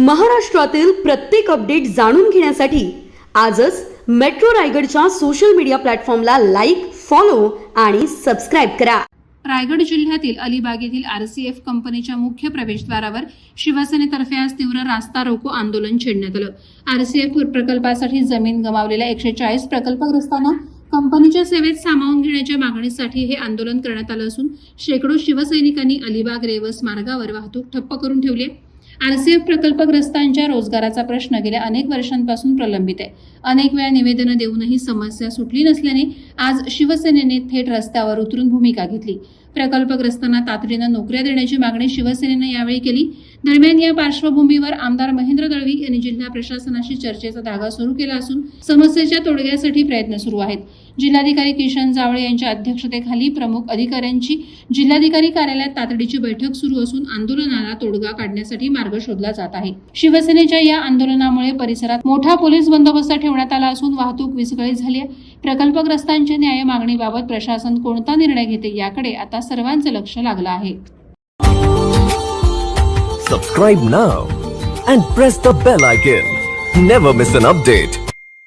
महाराष्ट्रातील प्रत्येक अपडेट जाणून घेण्यासाठी आजच मेट्रो रायगडच्या सोशल मीडिया प्लॅटफॉर्मला लाईक फॉलो आणि सबस्क्राईब करा. रायगड जिल्ह्यातील अलिबाग येथील आरसीएफ कंपनीच्या मुख्य प्रवेशद्वारावर शिवसेनेतर्फे आज तीव्र रास्ता रोको आंदोलन छेडण्यात आलं. आरसीएफ प्रकल्पासाठी जमीन गमावलेल्या एकशे चाळीस प्रकल्पग्रस्तांना कंपनीच्या सेवेत सामावून घेण्याच्या मागणीसाठी हे आंदोलन करण्यात आलं असून शेकडो शिवसैनिकांनी अलिबाग रेवस मार्गावर वाहतूक ठप्प करून ठेवली आहे. आरसीएफ प्रकल्पग्रस्तांच्या रोजगाराचा प्रश्न गेल्या अनेक वर्षांपासून प्रलंबित आहे. अनेक वेळा निवेदनं देऊनही समस्या सुटली नसल्याने आज शिवसेनेने थेट रस्त्यावर उतरून भूमिका घेतली. प्रकल्पग्रस्तांना तातडीनं नोकऱ्या देण्याची मागणी शिवसेनेनं यावेळी केली. दरम्यान या पार्श्वभूमीवर आमदार महेंद्र दळवी यांनी जिल्हा प्रशासनाशी चर्चेचा धागा सुरू केला असून समस्येच्या तोडग्यासाठी प्रयत्न सुरू आहेत. जिल्हाधिकारी किशन जावळे यांच्या अध्यक्षतेखाली प्रमुख अधिकाऱ्यांची जिल्हाधिकारी कार्यालयात तातडीची बैठक सुरू असून आंदोलनाला तोडगा काढण्यासाठी मार्ग शोधला जात आहे. शिवसेनेच्या या आंदोलनामुळे परिसरात मोठा पोलीस बंदोबस्त ठेवण्यात आला असून वाहतूक विस्कळीत झाली आहे. प्रकल्पग्रस्तांच्या न्याय मागणीबाबत प्रशासन कोणता निर्णय घेते याकडे आता सर्वांचं लक्ष लागलं आहे. Subscribe now and press the bell icon never miss an update